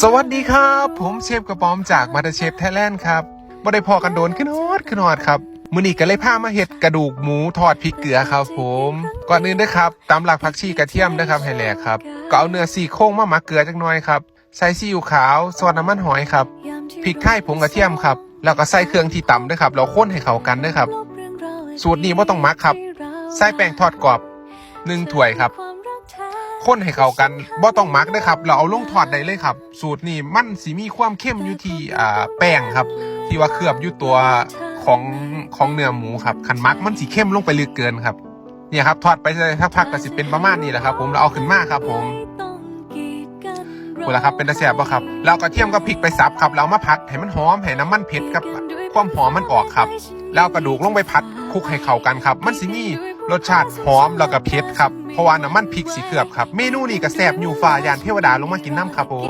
สวัสดีครับ ผมเชฟกระป๋อมจากมาเตาเชฟไทยแลนด์ครับบ่ได้พอกันโดนขึ้นฮอดขึ้นฮอดครับมื้อนี้ก็เลยพามาเฮ็ดกระดูกหมูทอดพริกเกลือครับผม ก่อนอื่นด้อครับตำหลักผักชีกระเทียมนะครับให้แหลกครับก็เอาเนื้อซี่โครงมาหมักเกลือจักหน่อยครับใส่ซีอิ๊วขาวซอสน้ำมันหอยครับพริกไทยผงกระเทียมครับแล้วก็ใส่เครื่องที่ตำด้วยครับแล้วข้นให้เข้ากันด้วยครับ สูตรนี้บ่ต้องมักครับ ใส่แป้งทอดกรอบหนึ่งถ้วยครับ ข้นให้เข้ากันบ่ต้องหมักนะครับเราเอาลงทอดได้เลยครับ สูตรนี้มันสิมีความเข้มอยู่ที่อ่าแป้งครับ ที่ว่าเคลือบอยู่ตัวของของเนื้อหมูครับคันมักมันสีเข้มลงไปลึกเกินครับเนี่ยครับทอดไปเลยสักพักก็สิเป็นประมาณนี้แหละครับ ผมเราเอาขึ้นมาครับ ผมคุณละครับเป็นตะแสบป่ะครับเราก็เทียมกับพริกไปสับครับเรามาผัดให้มันหอมให้น้ำมันเผ็ดกับความหอมมันออกครับแล้วเอากระดูกลงไปผัด คลุกให้เข้ากันครับ มันสิมีรสชาติหอมแล้วก็เผ็ดครับ เพราะว่าน้ำมันพริกสีเขือบครับ เมนูนี้ก็แซ่บอยู่ฟ้ายานเทวดาลงมากินน้ำครับผม